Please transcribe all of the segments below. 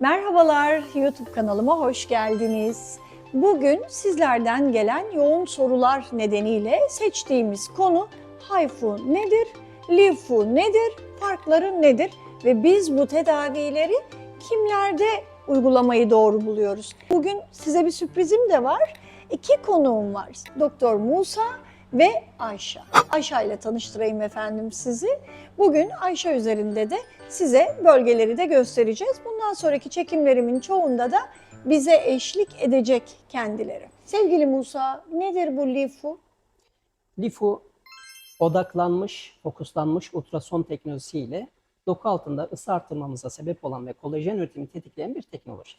Merhabalar, YouTube kanalıma hoş geldiniz. Bugün sizlerden gelen yoğun sorular nedeniyle seçtiğimiz konu HIFU nedir, LIFU nedir, farkları nedir ve biz bu tedavileri kimlerde uygulamayı doğru buluyoruz? Bugün size bir sürprizim de var. İki konuğum var. Doktor Musa ve Ayşe. Ayşe ile tanıştırayım efendim sizi. Bugün Ayşe üzerinde de size bölgeleri de göstereceğiz. Bundan sonraki çekimlerimin çoğunda da bize eşlik edecek kendileri. Sevgili Musa, nedir bu LIFU? LIFU odaklanmış, fokuslanmış ultrason teknolojisiyle doku altında ısı artırmamıza sebep olan ve kolajen üretimini tetikleyen bir teknoloji.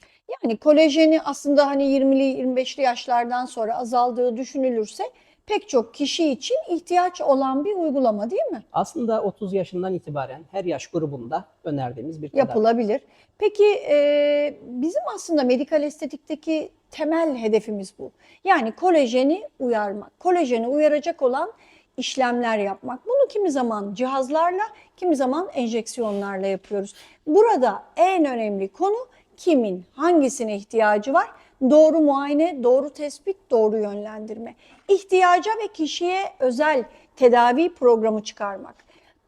Yani kolajeni aslında hani 20'li 25'li yaşlardan sonra azaldığı düşünülürse pek çok kişi için ihtiyaç olan bir uygulama değil mi? Aslında 30 yaşından itibaren her yaş grubunda önerdiğimiz bir tedavi. Yapılabilir. Peki e, bizim aslında medikal estetikteki temel hedefimiz bu. Yani kolajeni uyarmak, kolajeni uyaracak olan işlemler yapmak. Bunu kimi zaman cihazlarla, kimi zaman enjeksiyonlarla yapıyoruz. Burada en önemli konu kimin hangisine ihtiyacı var? Doğru muayene, doğru tespit, doğru yönlendirme. İhtiyaca ve kişiye özel tedavi programı çıkarmak.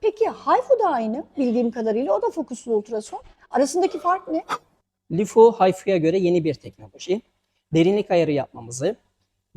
Peki HIFU da aynı bildiğim kadarıyla o da fokuslu ultrason. Arasındaki fark ne? LIFU, HIFU'ya göre yeni bir teknoloji. Derinlik ayarı yapmamızı,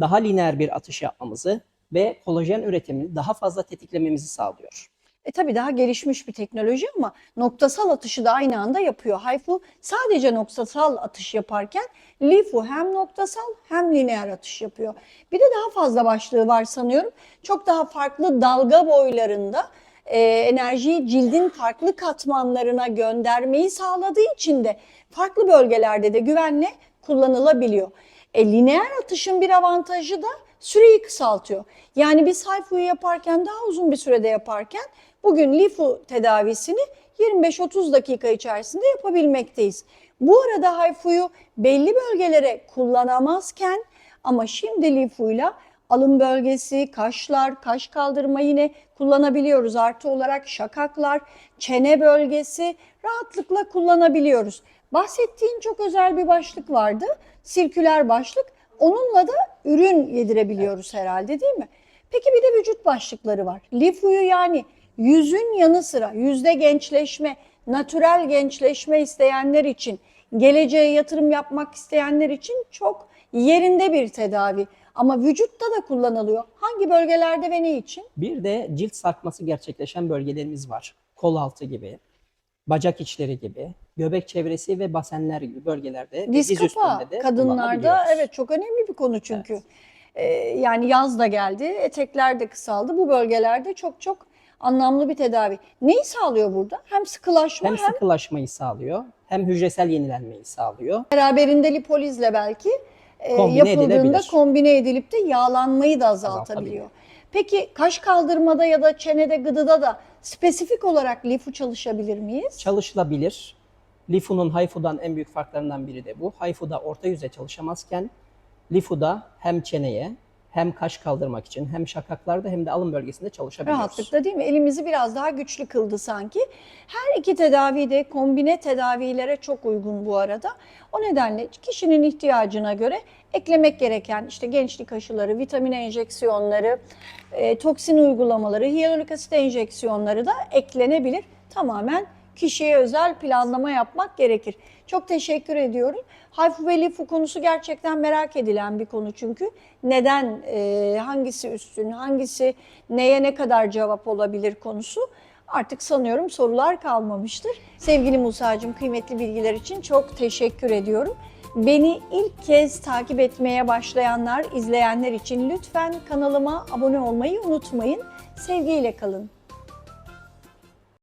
daha lineer bir atış yapmamızı ve kolajen üretimini daha fazla tetiklememizi sağlıyor. E tabii daha gelişmiş bir teknoloji ama noktasal atışı da aynı anda yapıyor. HIFU sadece noktasal atış yaparken LIFU hem noktasal hem lineer atış yapıyor. Bir de daha fazla başlığı var sanıyorum. Çok daha farklı dalga boylarında e, enerjiyi cildin farklı katmanlarına göndermeyi sağladığı için de farklı bölgelerde de güvenle kullanılabiliyor. E, lineer atışın bir avantajı da süreyi kısaltıyor. Yani biz HIFU'yu yaparken daha uzun bir sürede yaparken bugün LIFU tedavisini 25-30 dakika içerisinde yapabilmekteyiz. Bu arada HIFU'yu belli bölgelere kullanamazken ama şimdi LIFU'yla alın bölgesi, kaşlar, kaş kaldırma yine kullanabiliyoruz. Artı olarak şakaklar, çene bölgesi rahatlıkla kullanabiliyoruz. Bahsettiğin çok özel bir başlık vardı. Sirküler başlık. Onunla da ürün yedirebiliyoruz herhalde değil mi? Peki bir de vücut başlıkları var. Lifuyu yani yüzün yanı sıra yüzde gençleşme, natürel gençleşme isteyenler için, geleceğe yatırım yapmak isteyenler için çok yerinde bir tedavi. Ama vücutta da kullanılıyor. Hangi bölgelerde ve ne için? Bir de cilt sarkması gerçekleşen bölgelerimiz var. Kol altı gibi, bacak içleri gibi, göbek çevresi ve basenler gibi bölgelerde Diz diz kapağı üstünde de kadınlarda evet çok önemli bir konu çünkü. Evet. Ee, yani yaz da geldi, etekler de kısaldı. Bu bölgelerde çok çok anlamlı bir tedavi. Neyi sağlıyor burada? Hem sıkılaşma hem, Hem sıkılaşmayı sağlıyor, hem hücresel yenilenmeyi sağlıyor. beraberinde lipolizle belki e, Kombine yapıldığında kombine edilip de yağlanmayı da azaltabiliyor. Azaltabiliyor. Peki kaş kaldırmada ya da çenede gıdıda da spesifik olarak lifu çalışabilir miyiz? Çalışılabilir. LIFU'nun HIFU'dan en büyük farklarından biri de bu. HIFU'da orta yüze çalışamazken LIFU'da hem çeneye hem kaş kaldırmak için hem şakaklarda hem de alın bölgesinde çalışabiliyoruz. Rahatlıkla değil mi? Elimizi biraz daha güçlü kıldı sanki. Her iki tedavi de kombine tedavilere çok uygun bu arada. O nedenle kişinin ihtiyacına göre eklemek gereken işte gençlik aşıları, vitamin enjeksiyonları, e, toksin uygulamaları, hyaluronik asit enjeksiyonları da eklenebilir. Tamamen kişiye özel planlama yapmak gerekir. Çok teşekkür ediyorum. HIFU ve konusu gerçekten merak edilen bir konu çünkü. Neden, e, hangisi üstün, hangisi neye ne kadar cevap olabilir konusu. Artık sanıyorum sorular kalmamıştır. Sevgili Musa'cığım kıymetli bilgiler için çok teşekkür ediyorum. Beni ilk kez takip etmeye başlayanlar, izleyenler için lütfen kanalıma abone olmayı unutmayın. Sevgiyle kalın.